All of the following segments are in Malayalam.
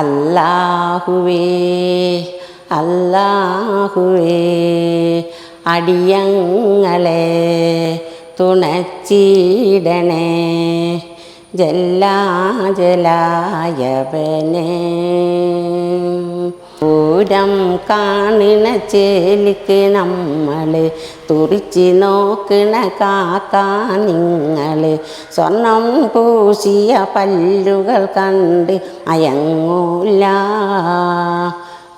അല്ലാഹുവേ അല്ലാഹുവേ അടിയങ്ങളെ തുണച്ചിടണേ ജല്ലാജലായവനെ പൂരം കാണിണ ചേലിക്ക് നമ്മൾ തുറിച്ച് നോക്കണ കാക്ക നിങ്ങൾ സ്വർണം പൂശിയ പല്ലുകൾ കണ്ട് അയങ്ങൂല.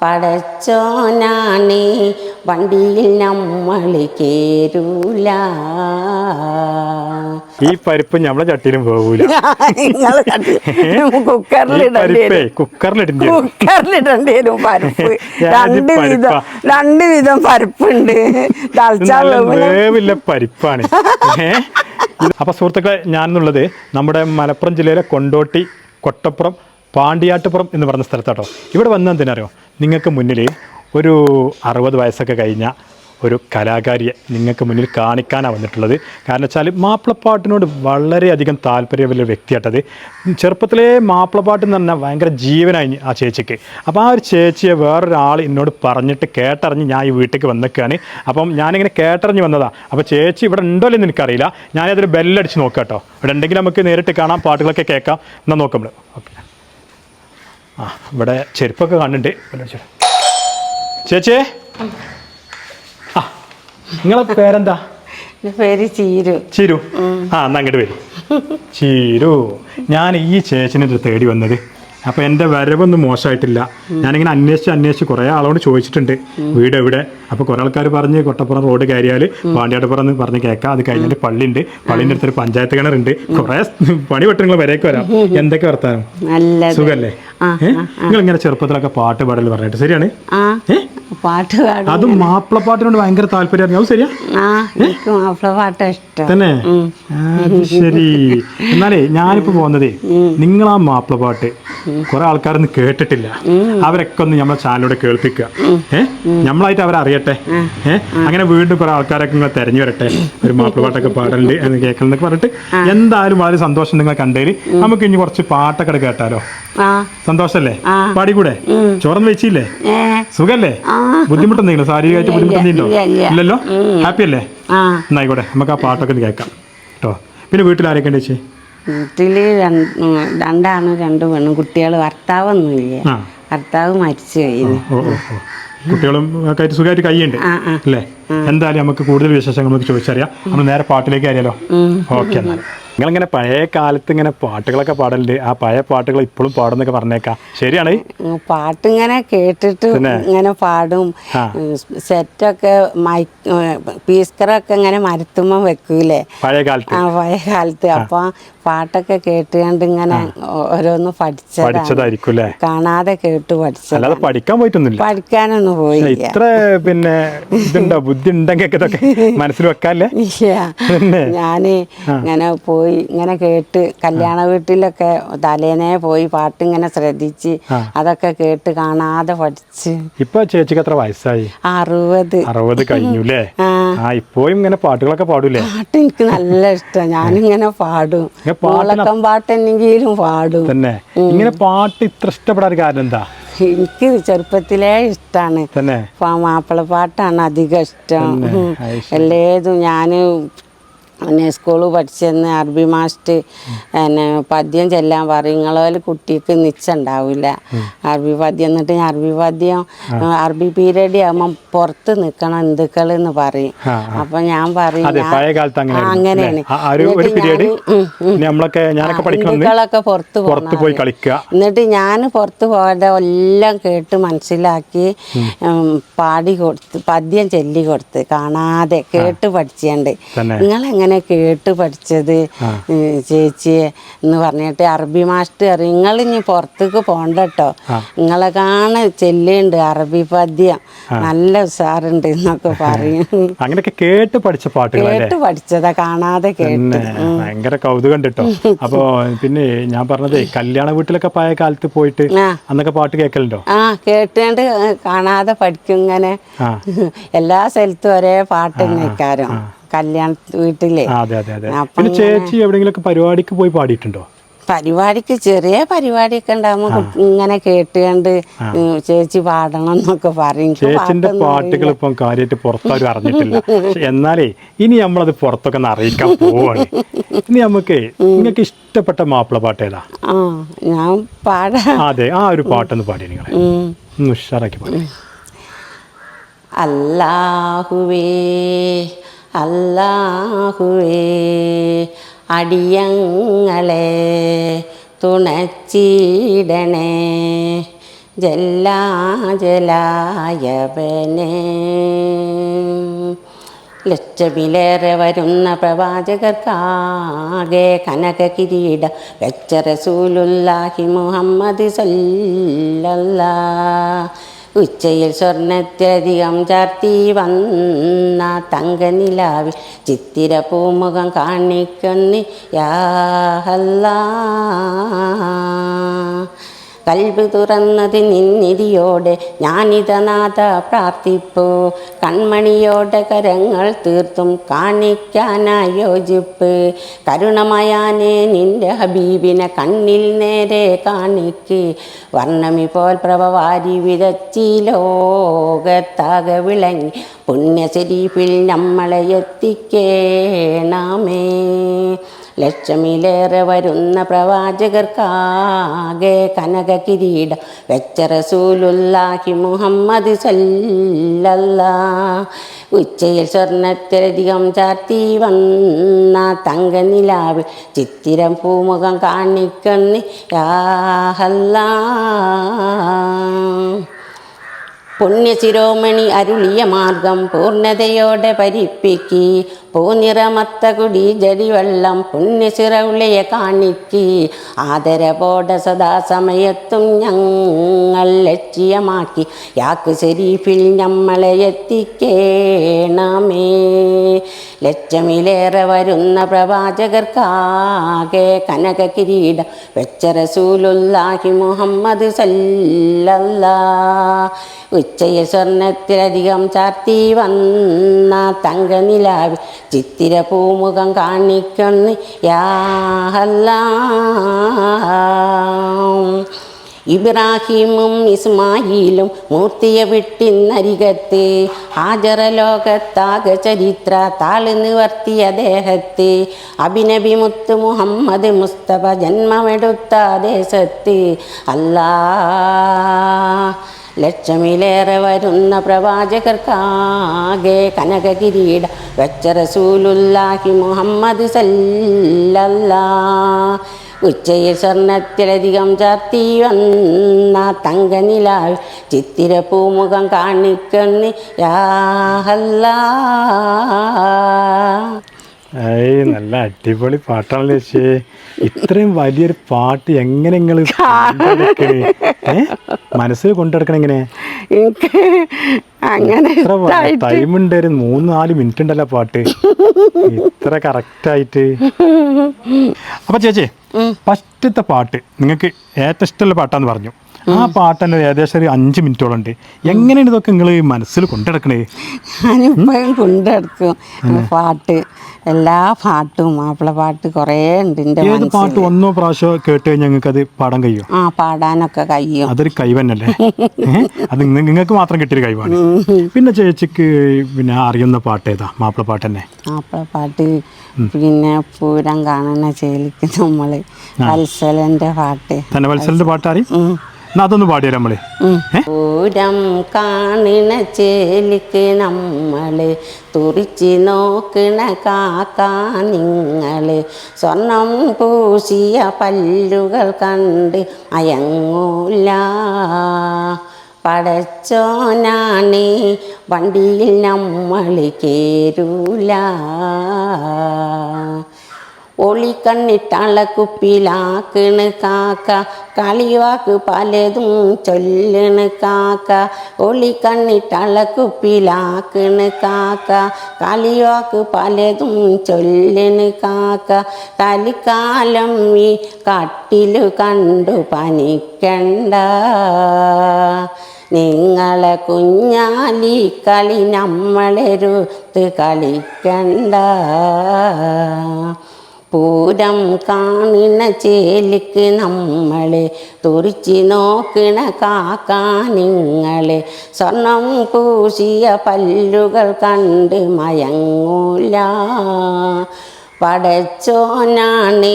പടച്ചോനാണ് വണ്ടിയിൽ നമ്മൾ കേരൂല ഈ പരിപ്പ് നമ്മളെ ചട്ടിയിലും പോകൂല കുക്കറിലിടേണ്ടി പരിപ്പേ വരും. കുക്കറിലിടേണ്ടി വരും. പരിപ്പ്. രണ്ട് വിധം രണ്ട് വിധം പരിപ്പുണ്ട്. വേവില്ല. പരിപ്പാണ്? അപ്പൊ സുഹൃത്തുക്കളെ ഞാൻ എന്നുള്ളത് നമ്മുടെ മലപ്പുറം ജില്ലയിലെ കൊണ്ടോട്ടി കൊട്ടപ്പുറം പാണ്ടിയാട്ടുപുറം എന്ന് പറഞ്ഞ സ്ഥലത്താട്ടോ. ഇവിടെ വന്ന എന്തിനറിയോ നിങ്ങൾക്ക് മുന്നിൽ ഒരു അറുപത് വയസ്സൊക്കെ കഴിഞ്ഞ ഒരു കലാകാരിയെ നിങ്ങൾക്ക് മുന്നിൽ കാണിക്കാനാണ് വന്നിട്ടുള്ളത്. കാരണം വെച്ചാൽ മാപ്പിളപ്പാട്ടിനോട് വളരെയധികം താല്പര്യമുള്ള വ്യക്തിയാട്ടത്. ചെറുപ്പത്തിലേ മാപ്പിളപ്പാട്ട് എന്ന് പറഞ്ഞാൽ ഭയങ്കര ജീവനായി ആ ചേച്ചിക്ക്. അപ്പോൾ ആ ഒരു ചേച്ചിയെ വേറൊരാൾ എന്നോട് പറഞ്ഞിട്ട് കേട്ടറിഞ്ഞ് ഞാൻ ഈ വീട്ടിലേക്ക് വന്നേക്കാണ്. അപ്പം ഞാനിങ്ങനെ കേട്ടറിഞ്ഞ് വന്നതാണ് അപ്പോൾ ചേച്ചി ഇവിടെ ഉണ്ടോ എന്ന് എനിക്കറിയില്ല. ഞാനതിൽ ബെല്ലടിച്ച് നോക്കാം കേട്ടോ ഇവിടെ ഉണ്ടെങ്കിൽ നമുക്ക് നേരിട്ട് കാണാം പാട്ടുകളൊക്കെ കേൾക്കാം. എന്നാൽ നോക്കാം ഓക്കെ. ആ ഇവിടെ ചെരുപ്പൊക്കെ കണ്ടിട്ട് ചേച്ചേ ആ നിങ്ങളെ പേരെന്താ? പേര് ചീരു. ചീരു? ആ എന്നാ അങ്ങോട്ട് വരും. ചീരു ഞാൻ ഈ ചേച്ചിനെ തേടി വന്നത് അപ്പൊ എന്റെ വരവൊന്നും മോശമായിട്ടില്ല. ഞാനിങ്ങനെ അന്വേഷിച്ച് അന്വേഷിച്ച് കുറേ ആളോട് ചോദിച്ചിട്ടുണ്ട്. വീട് എവിടെ? അപ്പൊ കുറെ ആൾക്കാർ പറഞ്ഞ് കൊട്ടപ്പുറം റോഡ് കയറിയാൽ പാണ്ടിയാട്ടപ്പുറം എന്ന് പറഞ്ഞ് കേൾക്കാം. അത് കഴിഞ്ഞിട്ട് പള്ളിയുണ്ട്. പള്ളിന്റെ അടുത്തൊരു പഞ്ചായത്ത് കിണറുണ്ട്. കുറേ പണി വെട്ടങ്ങൾ വരേക്ക് വരാം. എന്തൊക്കെ വർത്താനം? സുഖല്ലേ? നിങ്ങൾ ഇങ്ങനെ ചെറുപ്പത്തിലൊക്കെ പാട്ട് പാടൽ പറഞ്ഞിട്ട് ശരിയാണ്? പാട്ട് പാടും. അതും മാപ്പിളപ്പാട്ടിനോട് ഭയങ്കര താല്പര്യമായിരുന്നു അത് ശരിയാ? മാപ്പിള പാട്ടാ ഇഷ്ടം. തന്നെ? ശരി. എന്നാലേ ഞാനിപ്പോ പോകുന്നതേ നിങ്ങൾ ആ മാപ്പിളപ്പാട്ട്. കുറെ ആൾക്കാരൊന്നും കേട്ടിട്ടില്ല. അവരൊക്കെ ഒന്ന് നമ്മളെ ചാനലിലൂടെ കേൾപ്പിക്കുക. ഏഹ് നമ്മളായിട്ട് അവരെ അറിയട്ടെ. ഏഹ് അങ്ങനെ വീണ്ടും കുറെ ആൾക്കാരൊക്കെ നിങ്ങൾ തെരഞ്ഞു വരട്ടെ. ഒരു മാപ്പിളപ്പാട്ടൊക്കെ പാടലുണ്ട് എന്ന് കേൾക്കണം എന്നൊക്കെ പറഞ്ഞിട്ട് എന്തായാലും വളരെ സന്തോഷം നിങ്ങൾ കണ്ടേൽ നമുക്ക് ഇനി കുറച്ച് പാട്ടൊക്കെ കേട്ടാലോ? സന്തോഷല്ലേ? പാടിക്കൂടെ? ചോറന്ന് വെച്ചില്ലേ? സുഖല്ലേ? ബുദ്ധിമുട്ടൊന്നും ശാരീരികമായിട്ട് ബുദ്ധിമുട്ടൊന്നും ഇല്ല, ഇല്ല. ഇല്ലല്ലോ? ഹാപ്പി അല്ലേ? എന്നായിക്കോട്ടെ നമുക്ക് ആ പാട്ടൊക്കെ ഒന്ന് കേൾക്കാം. കേട്ടോ. പിന്നെ വീട്ടിൽ ആരൊക്കെ ഉണ്ട് ചേച്ചി? ഉം, രണ്ടാണ് രണ്ട് പെണ്ണും. കുട്ടികൾ ഭർത്താവൊന്നുമില്ല. ഭർത്താവ് മരിച്ചു കഴിഞ്ഞു. കുട്ടികളും സുഖമായിട്ട് കൈയുണ്ട് അല്ലേ? എന്തായാലും നമുക്ക് കൂടുതൽ വിശേഷങ്ങൾ നമുക്ക് ചോദിച്ചറിയാം. നമ്മൾ നേരെ പാട്ടിലേക്ക് അറിയാലോ ഓക്കെ എന്നാൽ നിങ്ങളിങ്ങനെ പഴയ കാലത്ത് ഇങ്ങനെ പാട്ടുകളൊക്കെ പാടലുണ്ട്. ആ പഴയ പാട്ടുകൾ ഇപ്പോഴും പാടുന്നൊക്കെ പറഞ്ഞേക്കാം. ശരിയാണ്? പാട്ട് ഇങ്ങനെ കേട്ടിട്ട് ഇങ്ങനെ പാടും. സെറ്റൊക്കെ മൈക്ക് പീസ്കറൊക്കെ ഇങ്ങനെ മരത്തുമ്പോ വെക്കൂലേ പഴയ കാലത്ത്. ആ പഴയ കാലത്ത്. അപ്പൊ പാട്ടൊക്കെ കേട്ടുകൊണ്ട് ഇങ്ങനെ ഓരോന്ന് പഠിച്ചതായിരിക്കും അല്ലേ? കാണാതെ കേട്ട് പഠിച്ചത് അല്ലാതെ പഠിക്കാൻ പോയിട്ടൊന്നുമില്ല. പഠിക്കാനൊന്നും പോയി ഇത്ര പിന്നെ ഇതുണ്ടോ? ബുദ്ധി ഉണ്ടെങ്കിൽ ഇതൊക്കെ മനസ്സിൽ വെക്കാല്ലേ? ഞാൻ ഇങ്ങനെ പോയി ഇങ്ങനെ കേട്ട് കല്യാണ വീട്ടിലൊക്കെ തലേനെ പോയി പാട്ട് ഇങ്ങനെ ശ്രദ്ധിച്ച് അതൊക്കെ കേട്ട് കാണാതെ പഠിച്ച്. ഇപ്പൊ ചേച്ചിക്ക് എത്ര വയസ്സായി? അറുപത്. അറുപത് കഴിഞ്ഞു അല്ലേ ആ ഇപ്പോഴും ഇങ്ങനെ പാട്ടുകളൊക്കെ പാടൂലേ? പാട്ട് എനിക്ക് നല്ല ഇഷ്ടം. ഞാനിങ്ങനെ പാടും. മുളക്കം പാട്ടെന്നെങ്കിലും പാടും. തന്നെ. ഇങ്ങനെ പാട്ട് ഇത്ര ഇഷ്ടപ്പെടാൻ കാരണം എന്താ? എനിക്ക് ചെറുപ്പത്തിലേ ഇഷ്ടമാണ് മാപ്പിള പാട്ടാണ് അധികം ഇഷ്ടം? എല്ലേതും ഞാൻ പിന്നെ സ്കൂളിൽ പഠിച്ചെന്ന് അറബി മാസ്റ്റ് പിന്നെ പദ്യം ചെല്ലാൻ പറയും. നിങ്ങളെ കുട്ടിക്ക് നിച്ചുണ്ടാവില്ല അറബി പദ്യം എന്നിട്ട് ഞാൻ അറബി പദ്യം അറബി പീരീഡ് ആകുമ്പം പുറത്ത് നിൽക്കണം ഹിന്ദുക്കൾ എന്ന് പറയും അപ്പൊ ഞാൻ പറയും അങ്ങനെയാണ്. ഹിന്ദുക്കളൊക്കെ പുറത്ത് പുറത്ത് പോയി കളിക്കുക. എന്നിട്ട് ഞാൻ പുറത്ത് പോകാതെ എല്ലാം കേട്ട് മനസ്സിലാക്കി പാടി കൊടുത്ത് പദ്യം ചൊല്ലി കൊടുത്ത് കാണാതെ കേട്ട് പഠിച്ചുണ്ട്. തന്നെ? നിങ്ങളെങ്ങനെ കേട്ട് പഠിച്ചത് ചേച്ചി ചേച്ചിയെ എന്ന് പറഞ്ഞിട്ട് അറബി മാസ്റ്റർ നിങ്ങൾ ഇനി പുറത്തേക്ക് പോണ്ട കേട്ടോ നിങ്ങളെ കാണ ചെല്ലുണ്ട് അറബി പദ്യം. നല്ല ഉഷാറുണ്ട് എന്നൊക്കെ പറയും. അങ്ങനെയൊക്കെ കേട്ട് പഠിച്ച പാട്ടുകൾ കേട്ട് പഠിച്ചതാ കാണാതെ കേട്ട്. ഭയങ്കര കൗതുകം കേട്ടോ അപ്പോ പിന്നെ ഞാൻ പറഞ്ഞത് കല്യാണ വീട്ടിലൊക്കെ പഴയ കാലത്ത് പോയിട്ട് അന്നൊക്കെ പാട്ട് കേൾക്കലുണ്ടോ ആ കേട്ടുകൊണ്ട് കാണാതെ പഠിക്കും ഇങ്ങനെ. എല്ലാ സ്ഥലത്തും ഒരേ പാട്ട് നിൽക്കാരും കല്യാണ വീട്ടിലെ. അതെ അതെ പിന്നെ ചേച്ചി എവിടെയെങ്കിലൊക്കെ പരിപാടിക്ക് പോയി പാടിയിട്ടുണ്ടോ? പരിപാടിക്ക് ചെറിയ പരിപാടിയൊക്കെ ഉണ്ടാകുമ്പോൾ ഇങ്ങനെ കേട്ടുകൊണ്ട് ചേച്ചി പാടണം എന്നൊക്കെ പറയും. ചേച്ചിന്റെ പാട്ടുകൾ ഇപ്പം കാര്യമായിട്ട് പുറത്താരും അറിഞ്ഞിട്ടില്ല. എന്നാലേ ഇനി നമ്മളത് പുറത്തൊക്കെ അറിയിക്കാൻ പോവാണ്. ഇനി നമുക്ക് നിങ്ങൾക്ക് ഇഷ്ടപ്പെട്ട മാപ്പിള പാട്ട് ഏതാ? ആ ഞാൻ പാടാ. അതെ ആ ഒരു പാട്ടൊന്ന് പാടി. ഒന്ന് ഉഷാറാക്കി പാടി. അല്ലാഹുവേ അല്ലാഹുവേ അടിയങ്ങളെ തുണച്ചിടണേ. ജല്ലാജലായവനെ ലക്ഷമിലേറെ വരുന്ന പ്രവാചകർക്കാകെ കനക കിരീട വെച്ച റസൂലുല്ലാഹി മുഹമ്മദ് സല്ലല്ലാ. ഉച്ചയിൽ സ്വർണത്തിലധികം ചാർത്തി വന്ന തങ്ക നിലാവിൽ ചിത്തിര പൂമുഖം കാണിക്കുന്നു യാഹല്ലാ. കൽബ് തുറന്നത് നിന്നിരിയോടെ ഞാനിതനാഥ പ്രാർത്ഥിപ്പു. കൺമണിയോടെ കരങ്ങൾ തീർത്തും കാണിക്കാനായി യോജിപ്പ്. കരുണമയാനെ നിന്റെ ഹബീബിനെ കണ്ണിൽ നേരെ കാണിക്ക്. വർണമി പോൽ പ്രഭവാരി വിതച്ചി ലോകത്താകെ വിളങ്ങി. പുണ്യശരീഫിൽ നമ്മളെ എത്തിക്കേണമേ ലക്ഷമിലേറെ വരുന്ന പ്രവാചകർക്കാകെ കനക കിരീട വെച്ച റസൂലുല്ലാഹി മുഹമ്മദ് സല്ലല്ലാ. ഉച്ചയിൽ സ്വർണത്തിലധികം ചാർത്തി വന്ന തങ്ക നിലാവ് ചിത്തിരം പൂമുഖം കാണിക്കുന്ന യാഹല്ലാ പുണ്യശിരോമണി അരുളിയ മാർഗം പൂർണതയോടെ പരിപ്പിക്കി. പൂനിറമത്ത കുടി ജടിവെള്ളം പുണ്യശിറവിളയെ കാണിക്കി. ആദരവോടെ സദാസമയത്തും ഞങ്ങൾ ലക്ഷ്യമാക്കി. യാക്ക് ശരീഫിൽ ഞമ്മളെ എത്തിക്കേണമേ. ലക്ഷമിലേറെ വരുന്ന പ്രവാചകർക്കാകെ കനക കിരീടം വെച്ച റസൂലുല്ലാഹി മുഹമ്മദ് സല്ലല്ലാ. ഉച്ചയ സ്വർണത്തിലധികം ചാർത്തി വന്ന തങ്ക നിലാവ് ചിത്തിര പൂമുഖം കാണിക്കുന്ന യാഹല്ല ഇബ്രാഹിമും ഇസ്മായിലും മൂർത്തിയെ വിട്ടിന്നരികത്ത് ഹാജറ ലോകത്താക ചരിത്ര താൾ നിവർത്തിയ ദേഹത്ത് അഭിനബി മുത്ത് മുഹമ്മദ് മുസ്തഫ ജന്മമെടുത്ത ദേശത്ത് അല്ലാ ലക്ഷമിലേറെ വരുന്ന പ്രവാചകർക്കാകെ കനകകിരീട വെച്ച റസൂലുല്ലാഹി മുഹമ്മദ് സല്ലല്ലാ ഉച്ചയിൽ സ്വർണത്തിലധികം ചാർത്തി വന്ന തങ്ക നിലാവ് ചിത്തിര പൂമുഖം കാണിക്കുന്നു യാഹല്ലാ ഏയ് നല്ല അടിപൊളി പാട്ടാണല്ലോ ചേച്ചി. ഇത്രയും വലിയൊരു പാട്ട് എങ്ങനെ നിങ്ങൾ മനസ്സിൽ കൊണ്ടെടുക്കണം എങ്ങനെ? അങ്ങനെ ഇത്ര ഇഷ്ടായിട്ട് ടൈം ഉണ്ടായിരുന്നു മൂന്ന് നാല് മിനിറ്റ് ഉണ്ടല്ലോ പാട്ട്. ഇത്ര കറക്റ്റ് ആയിട്ട്. അപ്പൊ ചേച്ചി ഫസ്റ്റത്തെ പാട്ട് നിങ്ങൾക്ക് ഏറ്റവും ഇഷ്ടമുള്ള പാട്ടാന്ന് പറഞ്ഞു. ആ പാട്ട് തന്നെ ഏകദേശം ഒരു അഞ്ച് മിനിറ്റോളം ഉണ്ട്. എങ്ങനെയാണ് ഇതൊക്കെ നിങ്ങൾ മനസ്സിൽ കൊണ്ടെടുക്കണേ? ഞാനിപ്പോഴും കൊണ്ടെടുക്കും. പാട്ട് എല്ലാ പാട്ടും മാപ്പിള പാട്ട് കുറേ ഉണ്ട് ഏത് പാട്ട് ഒന്നോ പ്രാവശ്യം കേട്ട് കഴിഞ്ഞാൽ നിങ്ങൾക്ക് അത് പാടാൻ കഴിയും? ആ പാടാനൊക്കെ കഴിയും. അതൊരു കൈവന്നല്ലേ? അത് നിങ്ങൾക്ക് മാത്രം കിട്ടിയൊരു കഴിവാണ് പിന്നെ ചേച്ചിക്ക് പിന്നെ അറിയുന്ന പാട്ട് ഏതാ? മാപ്പിള പാട്ട് തന്നെ. മാപ്പിള പാട്ട് പിന്നെ പൂരം കാണുന്ന ചേലിക്ക് നമ്മൾ വത്സലന്റെ പാട്ട്. തന്നെ വത്സലന്റെ പാട്ട് അറിയും അതൊന്ന് പാടിയരാ നമ്മൾ? പൂരം കാണിണ ചേലിക്ക് നമ്മൾ തുറിച്ച് നോക്കണ കാക്ക നിങ്ങൾ. സ്വർണം പൂശിയ പല്ലുകൾ കണ്ട് അയങ്ങൂല. പടച്ചോനാണ് വണ്ടിയിൽ നമ്മൾ കേരൂല. ഒളിക്കണ്ണിട്ടാള കുപ്പിലാക്കണ് കാക്ക. കളിവാക്ക് പലതും ചൊല്ലണ് കാക്ക. ഒളിക്കണ്ണിട്ടാള കുപ്പിലാക്കണ് കാക്ക. കളിവാക്ക് പലതും ചൊല്ലണ് കാക്ക. തലിക്കാലം ഈ കട്ടിൽ കണ്ടു പനിക്കണ്ട. നിങ്ങളെ കുഞ്ഞാലി കളി നമ്മളെരുത്ത് കളിക്കണ്ട. പൂരം കാണിന ചേലിക്ക് നമ്മളെ തുറിച്ച് നോക്കണ കാക്കാനിങ്ങളെ സ്വർണം പൂശിയ പല്ലുകൾ കണ്ട് മയങ്ങൂല. പടച്ചോനാണ്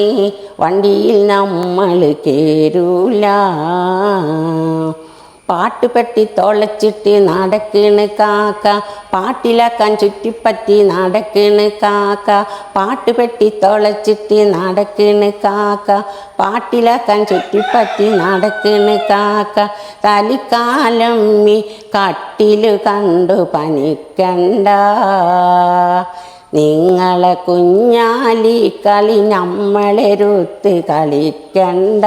വണ്ടിയിൽ നമ്മൾ കേരൂല. പാട്ടുപെട്ടി തൊളച്ചിട്ട് നടക്കണ് കാക്ക. പാട്ടിലാക്കാൻ ചുറ്റിപ്പറ്റി നടക്കണ് കാക്ക. പാട്ടുപെട്ടി തൊളച്ചിട്ട് നടക്കണ് കാക്ക. പാട്ടിലാക്കാൻ ചുറ്റിപ്പറ്റി നടക്കണ് കാക്ക. തലിക്കാലം ഈ കട്ടിൽ കണ്ടു പനിക്കണ്ട. നിങ്ങളെ കുഞ്ഞാലി കളി നമ്മളെരുത്ത് കളിക്കണ്ട.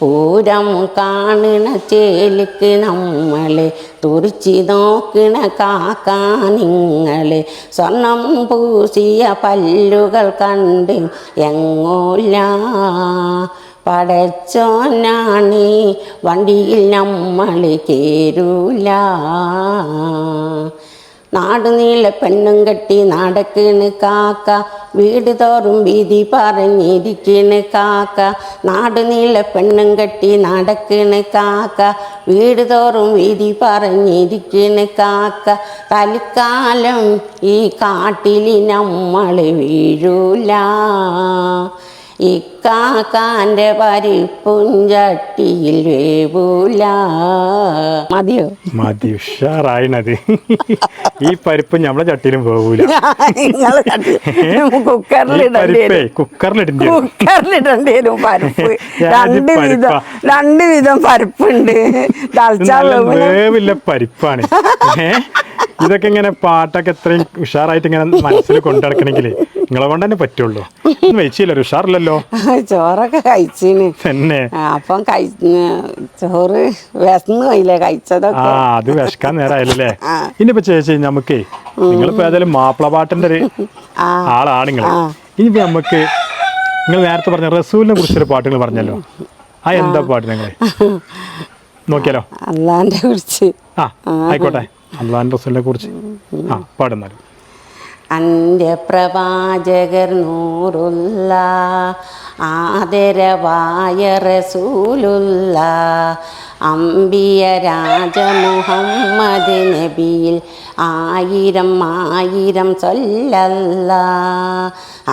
പൂരം കാണണ ചേലിക്ക് നമ്മളെ തുറിച്ചി നോക്കണ കാക്കാനിങ്ങളെ സ്വർണം പൂശിയ പല്ലുകൾ കണ്ട് എങ്ങോല്ല? പടച്ചോനാണി വണ്ടിയിൽ നമ്മൾ കേരൂല. നാടുനീള പെണ്ണും കെട്ടി നടക്കണ് കാക്ക. വീട് തോറും വീതി പറഞ്ഞിരിക്കണ് കാക്ക. നാടുനീള പെണ്ണും കെട്ടി നടക്കണ് കാക്ക. വീട് തോറും വീതി പറഞ്ഞിരിക്കണ് കാക്ക. തൽക്കാലം ഈ കാട്ടിൽ നമ്മൾ വീഴൂല. ഇക്കാക്കാന്റെ പരിപ്പുഞ്ചട്ടിയിൽ വേവൂല. മതിയോ? മതി ഉഷാറായിനത് ഈ പരിപ്പ് നമ്മളെ ചട്ടിയിലും പോകൂല നിങ്ങൾ ഈ കുക്കറിലിടേണ്ടി പരിപ്പേ കുക്കറിലിടേണ്ടി വരും. കുക്കറിലിടേണ്ടി വരും പരിപ്പ്. രണ്ട് വിധം രണ്ട് വിധം പരിപ്പുണ്ട്. വേവില്ല പരിപ്പാണ്. ഇതൊക്കെ ഇങ്ങനെ പാട്ടൊക്കെ എത്രയും ഉഷാറായിട്ട് ഇങ്ങനെ മനസ്സിൽ കൊണ്ടുനടക്കണമെങ്കിൽ നിങ്ങളെ കൊണ്ട് തന്നെ പറ്റുള്ളൂ വെച്ചില്ല ഒരു ഉഷാറില്ലല്ലോ? ചോറൊക്കെ കഴിച്ചിന്. തന്നെ. അപ്പം ചോറ് വിശന്നു പോയില്ലേ ആ അത് വിശക്കാൻ നേരായല്ലേ. ഇനിയിപ്പോ ചേച്ചി നമുക്ക് നിങ്ങളിപ്പോ ഏതായാലും മാപ്പിള പാട്ടിന്റെ ഒരു. ആളാണ് നിങ്ങൾ. ഇനിയിപ്പോ നമുക്ക് നിങ്ങൾ നേരത്തെ പറഞ്ഞ റസൂലിനെ കുറിച്ചൊരു പാട്ടുകൾ പറഞ്ഞല്ലോ. ആ എന്താ പാട്ട് നിങ്ങൾ നോക്കിയാലോ? അള്ളാന്റെ കുറിച്ച്. ആ ആയിക്കോട്ടെ. അള്ളാൻ റസൂലിനെ കുറിച്ച്. ആ പാടുന്നാലും. അന്ത്യപ്രവാചകർ നൂറുള്ള ആദരവായ റസൂലുള്ള അമ്പിയ രാജ മുഹമ്മദ് നബിയിൽ ആയിരം ആയിരം ചൊല്ലല്ല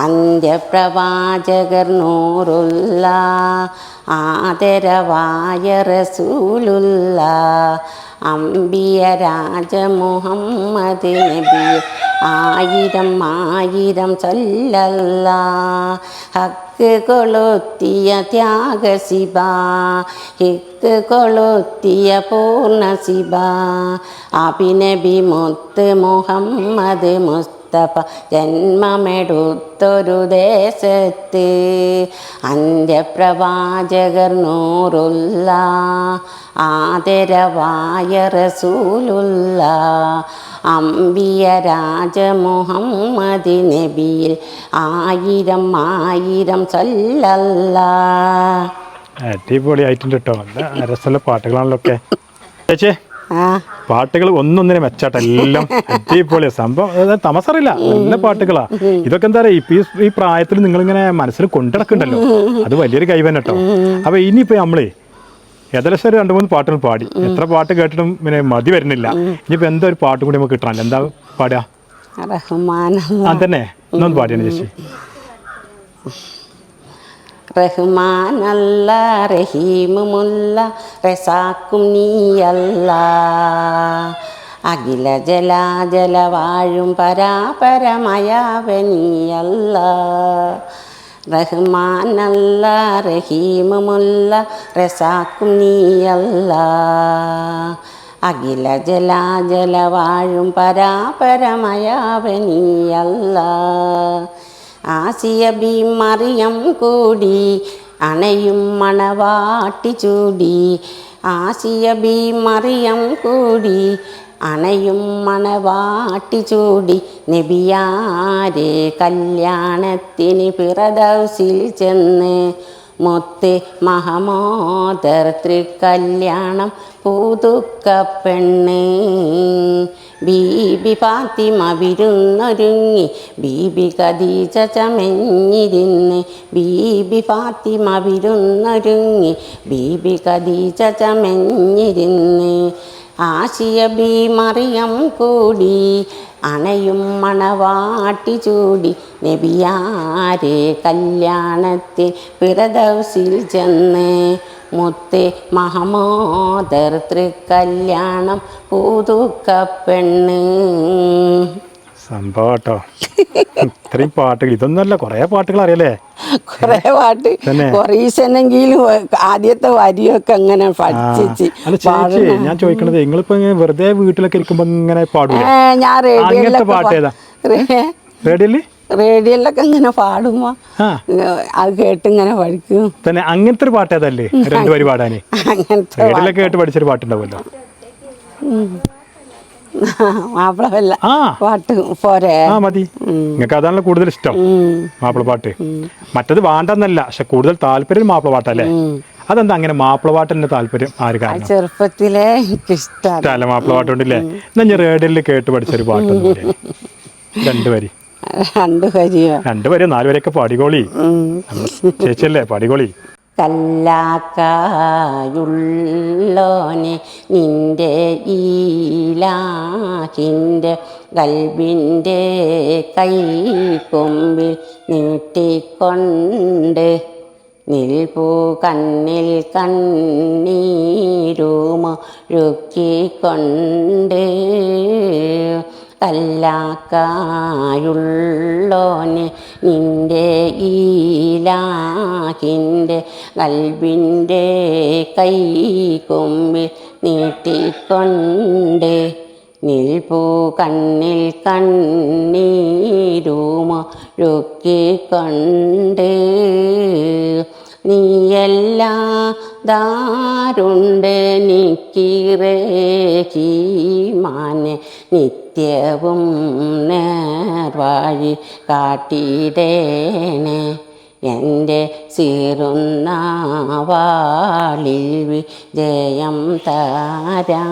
അന്ത്യപ്രവാചകർ നൂറുള്ള ആദരവായ റസൂലുള്ള അമ്പിയ രാജ മുഹമ്മദ് നബി ആയിരം ആയിരം ചൊല്ലല്ല. ഹക്ക് കൊളുത്തിയ ത്യാഗശിബ. ഹിക്ക് കൊളുത്തിയ പൂർണ ശിബ അഭിനബി മുത്ത് മുഹമ്മദ് മുസ്തഫ ജന്മമെടുത്തൊരു ദേശത്ത് അന്ത്യപ്രവാചകർ നൂറുള്ള ആദരവായ റസൂലുള്ള അമ്പിയ രാജ മുഹമ്മദ് നബിയിൽ ആയിരം ആയിരം സല്ലല്ല. അടിപൊളി ആയിട്ടുണ്ട് കേട്ടോ. നല്ല രസമുള്ള പാട്ടുകളാണല്ലോ ഒക്കെ. ചേച്ചേ പാട്ടുകൾ ഒന്നൊന്നിനെ മെച്ചാട്ടെ എല്ലാം അടിപൊളിയാ. സംഭവം തമസറില്ല നല്ല പാട്ടുകളാ. ഇതൊക്കെ എന്താ പറയാ ഇപ്പൊ ഈ- പ്രായത്തിൽ നിങ്ങൾ ഇങ്ങനെ മനസ്സിൽ കൊണ്ടിടക്കുണ്ടല്ലോ. അത് വലിയൊരു കൈവന്നെ കേട്ടോ അപ്പൊ ഇനിയിപ്പോ നമ്മളേ ഏകദേശം രണ്ടു മൂന്ന് പാട്ടുകൾ പാടി. എത്ര പാട്ട് കേട്ടിട്ടും പിന്നെ മതി വരുന്നില്ല. ഇനിയിപ്പോ എന്താ ഒരു പാട്ട് കൂടി നമുക്ക് കിട്ടണല്ലോ. എന്താ പാടുക? ആ തന്നെ. എന്നൊന്ന് പാടിയാണ് ചേച്ചി. റഹ്മാനല്ല റഹീമുമുല്ല റസാക്കും നീയല്ല. അഖില ജലാജല വാഴും പരാപരമയാവനീയല്ല. റഹ്മാനല്ല റഹീമുമുല്ല റസാക്കും നീയല്ല. അഖില ജലാജല വാഴും പരാപരമയാവനീയല്ല. ആസിയ ബി മറിയം കൂടി അണയും മണവാട്ടി ചൂടി. ആസിയ ബി മറിയം കൂടി അണയും മണവാട്ടി ചൂടി. നബിയാരെ കല്യാണത്തിന് പിറദൗസിൽ ചെന്ന് മുത്ത് മഹമോദർ തൃക്കല്യാണം പൂതുക്ക പെണ്ണ്. ബീബി പാത്തിമ വിരുന്നൊരുങ്ങി ബീബി കദീച ചമഞ്ഞിരുന്ന്. ബീബി പാത്തിമ വിരുന്നൊരുങ്ങി ബീബി കദീച ചമഞ്ഞിരുന്ന്. ആശിയ ബി മറിയം കൂടി അണയും മണവാട്ടി ചൂടി നബിയാരെ കല്യാണത്തിൽ പിറദൗസിൽ ചെന്ന് മുത്ത് മഹമോദർ തൃക്കല്യാണം പൂതുക്ക പെണ്ണ്. സംഭവം കേട്ടോ ഇത്രയും പാട്ടുകൾ ഇതൊന്നല്ല കൊറേ പാട്ടുകൾ അറിയല്ലേ? കൊറേ പാട്ട്? കൊറീസനെങ്കിലും ആദ്യത്തെ വരിയൊക്കെ അങ്ങനെ ചേച്ചി ഞാൻ ചോദിക്കണത് നിങ്ങളിപ്പോ വെറുതെ വീട്ടിലൊക്കെ ഇരിക്കുമ്പോ ഇങ്ങനെ പാടും ഞാൻ അങ്ങനത്തെ പാട്ട് ഏതാ? റേഡിയോയിലൊക്കെ റേഡിയോയിൽ? റേഡിയോയിലൊക്കെ ഇങ്ങനെ പാടുമോ അത് കേട്ട് ഇങ്ങനെ പഠിക്കും. തന്നെ അങ്ങനത്തെ ഒരു പാട്ട് ഏതല്ലേ? രണ്ടുപേര് വരി പാടാനേ. അങ്ങനത്തെ കേട്ട് പഠിച്ചൊരു പാട്ടുണ്ടാവുമല്ലോ. മാപ്പിളവല്ല. ആ. പാട്ട് പോരെ. ആ മതി. നിങ്ങൾക്ക് അതാണല്ലോ കൂടുതൽ ഇഷ്ടം. മാപ്പിള പാട്ട്. മറ്റത് വേണ്ടെന്നല്ല പക്ഷെ കൂടുതൽ താല്പര്യം മാപ്പിള പാട്ടല്ലേ? അതെന്താ അങ്ങനെ മാപ്പിള പാട്ടിന്റെ താല്പര്യം? ആര് കാരണം? ചെറുപ്പത്തിലേ ഇഷ്ടമല്ല മാപ്പിള പാട്ടുണ്ടല്ലേ എന്നാ ഞാൻ റേഡിയോയിൽ കേട്ട് പഠിച്ചൊരു പാട്ട് രണ്ടു വരി. രണ്ടു വരിയോ? രണ്ടു വരി നാലുവരെയൊക്കെ പടികോളി ചേച്ചിയല്ലേ പാടിക്കോളി. കല്ലാക്കായുള്ളോനെ നിന്റെ ഈലാഹിന്റെ കൽബിന്റെ കൈക്കൊമ്പിൽ നീട്ടിക്കൊണ്ട് നിൽപ്പൂ കണ്ണിൽ കണ്ണീരുമൊഴുക്കിക്കൊണ്ട് കല്ലാക്കായുള്ളോനെ നിന്റെ ഈലാഹിന്റെ കൽബിന്റെ കൈകൊമ്പിൽ നീട്ടിക്കൊണ്ട് നിൽപ്പൂ കണ്ണിൽ കണ്ണീരുമൊഴുക്കിക്കൊണ്ട് നീയല്ലാ ദാരുണ്ട് നിക്കിറേമാനെ നിത്യവും നേർവാഴി കാട്ടിടേണേ. എന്റെ സീറുന്ന വാളിൽ വിജയം തരാ.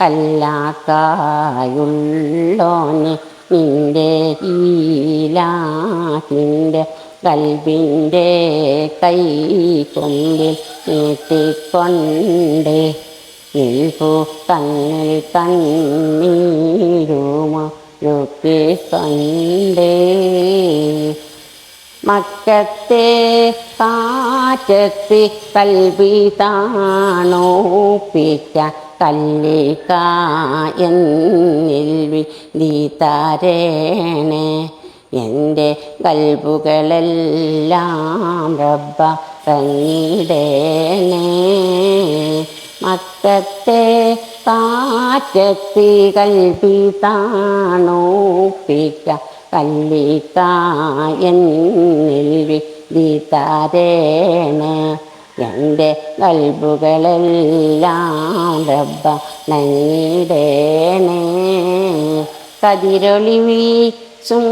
കല്ലാക്കായുള്ളോനെ നിന്റെ ഈലാഹിന്റെ കൽബിന്റെ കൈ കൊമ്പിൽ നീട്ടിക്കൊണ്ട്. നിൽപ്പു കണ്ണിൽ കണ്ട്. മക്കത്തെ കാറ്റത്തി കൽവി താണോപ്പിച്ച കല്ലിക്ക എന്നിൽ വിധിതാരേണേ എന്റെ കൽബുകളെല്ലാം റബ്ബ തങ്ങിടേണേ മക്കത്തെ കാറ്റത്തി കൽവി താണോപ്പിക്ക കല്ലിക്ക എന്നിൽ എന്റെ കൽബുകളെല്ലാം റബ്ബ നങ്ങിടേണേ കതിരൊളി വീശും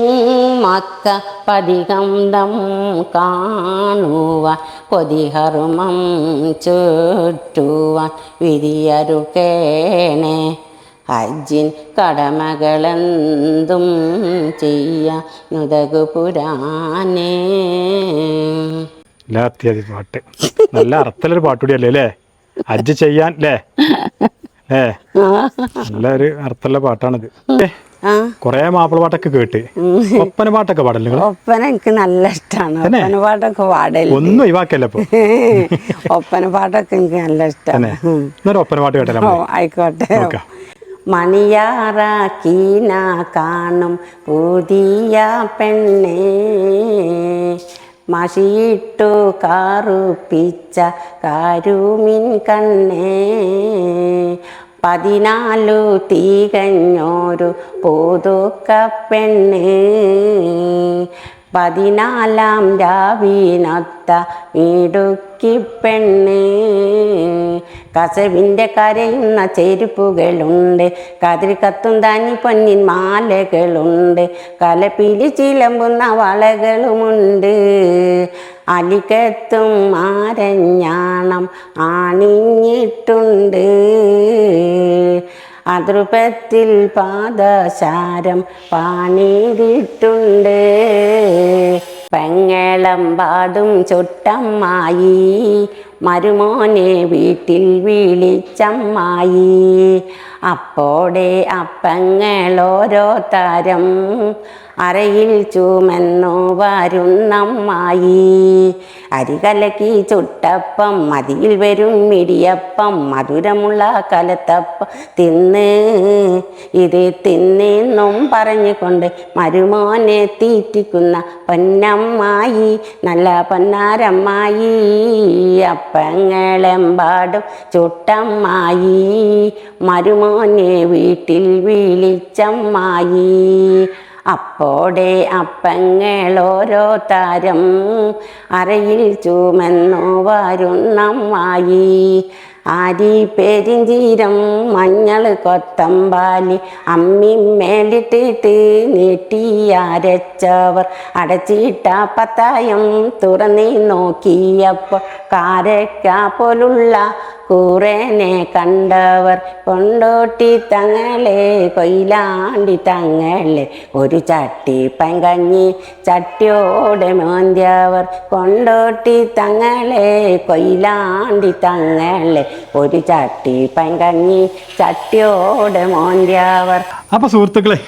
പതികന്ധം കാണുവ കാണുവാൻ കൊതിഹർമ്മം ചുറ്റുവാൻ വിധിയറുക്കേണേ ഹജ്ജിൻ കടമകളെന്തും ചെയ്യാനുതകു പുരാനേ. നല്ല അത്യാവശ്യം പാട്ട്. നല്ല അർത്ഥമുള്ളൊരു പാട്ടുകൂടിയല്ലേ അല്ലേ? ഹജ്ജ് ചെയ്യാൻ അല്ലേ? ഏ നല്ല ഒരു അർത്ഥമുള്ള പാട്ടാണിത് കുറേ മാപ്പിള പാട്ടൊക്കെ കേട്ട്. ഒപ്പന പാട്ടൊക്കെ പാടല്ലേ നിങ്ങൾ ഒപ്പന എനിക്ക് നല്ല ഇഷ്ടമാണ് ഒപ്പന പാട്ടൊക്കെ പാടൽ ഒന്നും ഒഴിവാക്കല്ല ഇപ്പൊ? ഒപ്പന പാട്ടൊക്കെ എനിക്ക് നല്ല ഇഷ്ടമാണ് ഒപ്പന പാട്ട് കേട്ടല്ലോ ആയിക്കോട്ടെ. മണിയാറാക്കീന കാണും പുതിയ പെണ്ണേ. മഷിയിട്ടു കാറുപ്പിച്ച കാരുമിൻ കണ്ണേ. പതിനാലു തികഞ്ഞോരു പുതുക്ക പെണ്ണ്. പതിനാലാം രാവിനൊത്ത ഇടുക്കി പെണ്ണ്. കസവിന്റെ കരയുന്ന ചെരുപ്പുകളുണ്ട് കതിരി കത്തും തനി പൊന്നിൻ മാലകളുണ്ട് കലപ്പിലി ചിലമ്പുന്ന വളകളുമുണ്ട്. അലികത്തും ആരഞ്ഞാണം ആണിഞ്ഞിട്ടുണ്ട്. അതൃപത്തിൽ പാദശാരം പാണിയിട്ടുണ്ട് പെങ്ങളം പാടും ചുട്ടമ്മായി മരുമോനെ വീട്ടിൽ വിളിച്ചമ്മായി. അപ്പോടെ അപ്പങ്ങളോരോ തരം അരയിൽ ചുമന്നു വരുന്നമ്മായി. അരികലക്കി ചുട്ടപ്പം മതിയിൽ വരും മിടിയപ്പം മധുരമുള്ള കലത്തപ്പം തിന്ന്. ഇത് തിന്നെന്നും പറഞ്ഞുകൊണ്ട് മരുമോനെ തീറ്റിക്കുന്ന പൊന്നമ്മായി നല്ല പൊന്നാരമ്മായി. അപ്പങ്ങളെമ്പാടും ചുട്ടമ്മായി. മരുമോനെ വീട്ടിൽ വിളിച്ചമ്മായി. അപ്പോടെ അപ്പങ്ങളോരോ താരം അറയിൽ ചുമന്നു വരുന്നമ്മായി. ആരി പെരിഞ്ചീരം മഞ്ഞൾ കൊത്തമ്പാലി അമ്മി മേലിട്ടിട്ട് നീട്ടിയരച്ചവർ അടച്ചിട്ട പത്തായം തുറന്നി നോക്കിയപ്പോൾ കാരക്ക പോലുള്ള കൂറേനെ കണ്ടവർ കൊണ്ടോട്ടി തങ്ങളെ കൊയിലാണ്ടി തങ്ങളെ. ഒരു ചട്ടി പങ്കഞ്ഞി ചട്ടിയോടെ മോന്തിയവർ കൊണ്ടോട്ടി തങ്ങളെ കൊയിലാണ്ടി തങ്ങളെ. ഒരു ചട്ടി പങ്കഞ്ഞി ചട്ടിയോടെ മോന്തിയവർ. അപ്പോൾ സുഹൃത്തുക്കളെ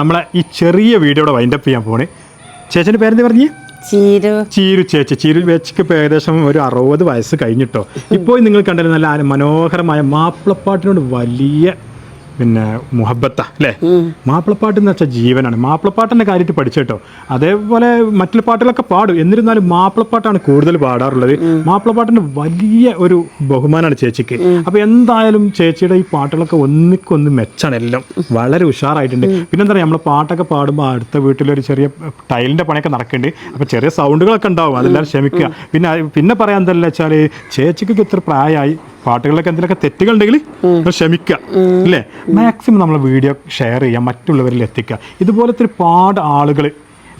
നമ്മളെ ഈ ചെറിയ വീഡിയോയുടെ വൈൻഡപ്പ് ചെയ്യാൻ പോണേ. ചേച്ചന്റെ പേരെന്താ പറഞ്ഞേ ചീരു. ചീരു ചേച്ചി. ചീരു ചേച്ചിക്ക് ഇപ്പോൾ ഏകദേശം ഒരു അറുപത് വയസ്സ് കഴിഞ്ഞിട്ടോ. ഇപ്പോൾ നിങ്ങൾ കണ്ടത് നല്ല മനോഹരമായ മാപ്പിളപ്പാട്ടിനോട് വലിയ പിന്നെ മുഹബത്ത അല്ലേ? മാപ്പിളപ്പാട്ട് എന്ന് വെച്ചാൽ ജീവനാണ്. മാപ്പിളപ്പാട്ടിന്റെ കാര്യമായിട്ട് പഠിച്ചിട്ടോ അതേപോലെ മറ്റുള്ള പാട്ടുകളൊക്കെ പാടും. എന്നിരുന്നാലും മാപ്പിളപ്പാട്ടാണ് കൂടുതൽ പാടാറുള്ളത്. മാപ്പിളപ്പാട്ടിന്റെ വലിയ ഒരു ബഹുമാനമാണ് ചേച്ചിക്ക്. അപ്പോൾ എന്തായാലും ചേച്ചിയുടെ ഈ പാട്ടുകളൊക്കെ ഒന്നിക്കൊന്ന് മെച്ചാണ് എല്ലാം. വളരെ ഉഷാറായിട്ടുണ്ട്. പിന്നെ എന്താ പറയുക നമ്മൾ പാട്ടൊക്കെ പാടുമ്പോൾ അടുത്ത വീട്ടിലൊരു ചെറിയ ടൈലിന്റെ പണിയൊക്കെ നടക്കുന്നുണ്ട്. അപ്പോൾ ചെറിയ സൗണ്ടുകളൊക്കെ ഉണ്ടാവും. അതെല്ലാം ക്ഷമിക്കുക. പിന്നെ പിന്നെ പറയാൻ എന്താ വെച്ചാൽ ചേച്ചിക്ക് ഇത്ര പ്രായമായി. പാട്ടുകളിലൊക്കെ എന്തെങ്കിലുമൊക്കെ തെറ്റുകൾ ഉണ്ടെങ്കിൽ ക്ഷമിക്കുക അല്ലേ? മാക്സിമം നമ്മൾ വീഡിയോ ഷെയർ ചെയ്യുക മറ്റുള്ളവരിൽ എത്തിക്കുക. ഇതുപോലത്തെ ഒരുപാട് ആളുകൾ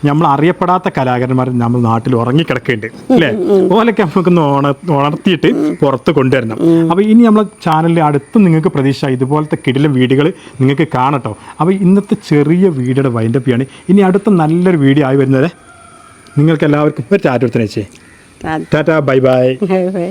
നമ്മൾ അറിയപ്പെടാത്ത കലാകാരന്മാർ നമ്മൾ നാട്ടിൽ ഉറങ്ങിക്കിടക്കുന്നുണ്ട് അല്ലേ? ഓലൊക്കെ നമുക്കൊന്ന് ഉണ ഉണർത്തിയിട്ട് പുറത്ത് കൊണ്ടുവരണം. അപ്പോൾ ഇനി നമ്മളെ ചാനലിൽ അടുത്ത് നിങ്ങൾക്ക് പ്രതീക്ഷ ഇതുപോലത്തെ കിടില വീടുകൾ നിങ്ങൾക്ക് കാണട്ടോ അപ്പോൾ ഇന്നത്തെ ചെറിയ വീഡിയോയുടെ വൈൻഡപ്പിയാണ് ഇനി അടുത്ത നല്ലൊരു വീഡിയോ ആയി വരുന്നത് നിങ്ങൾക്ക് എല്ലാവർക്കും ഒരു ചാറ്റ് എടുത്തേ tata bye bye bye bye